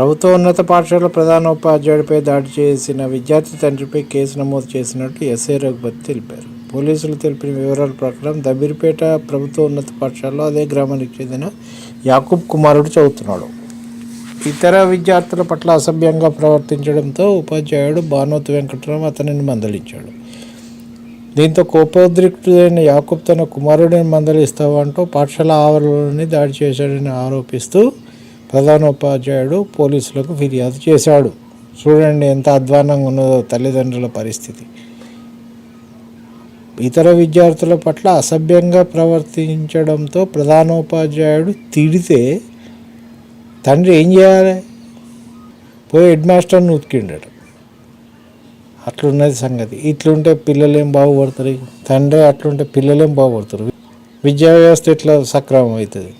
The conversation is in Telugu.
ప్రభుత్వ ఉన్నత పాఠశాల ప్రధానోపాధ్యాయుడిపై దాడి చేసిన విద్యార్థి తండ్రిపై కేసు నమోదు చేసినట్టు ఎస్ఐ రఘుపతి తెలిపారు. పోలీసులు తెలిపిన వివరాల ప్రకారం దబీర్పేట ప్రభుత్వ ఉన్నత పాఠశాలలో అదే గ్రామానికి చెందిన యాకూబ్ కుమారుడు చదువుతున్నాడు. ఇతర విద్యార్థుల పట్ల అసభ్యంగా ప్రవర్తించడంతో ఉపాధ్యాయుడు భానోత్ వెంకటరావు అతనిని మందలించాడు. దీంతో కోపోద్రిక్తుడైన యాకూబ్ తన కుమారుడిని మందలిస్తావంటూ పాఠశాల ఆవరణలోని దాడి చేశాడని ఆరోపిస్తూ ప్రధానోపాధ్యాయుడు పోలీసులకు ఫిర్యాదు చేశాడు. చూడండి ఎంత అధ్వానంగా ఉన్నదో తల్లిదండ్రుల పరిస్థితి. ఇతర విద్యార్థుల పట్ల అసభ్యంగా ప్రవర్తించడంతో ప్రధానోపాధ్యాయుడు తిడితే తండ్రి ఏం చేయాలి? పోయి హెడ్ మాస్టర్ని ఉతికిండాడు అట్లున్నది సంగతి. ఇట్లుంటే పిల్లలేం బాగుపడతారు? తండ్రి అట్లుంటే పిల్లలేం బాగుపడతారు? విద్యా వ్యవస్థ ఇట్లా సక్రమం అవుతుంది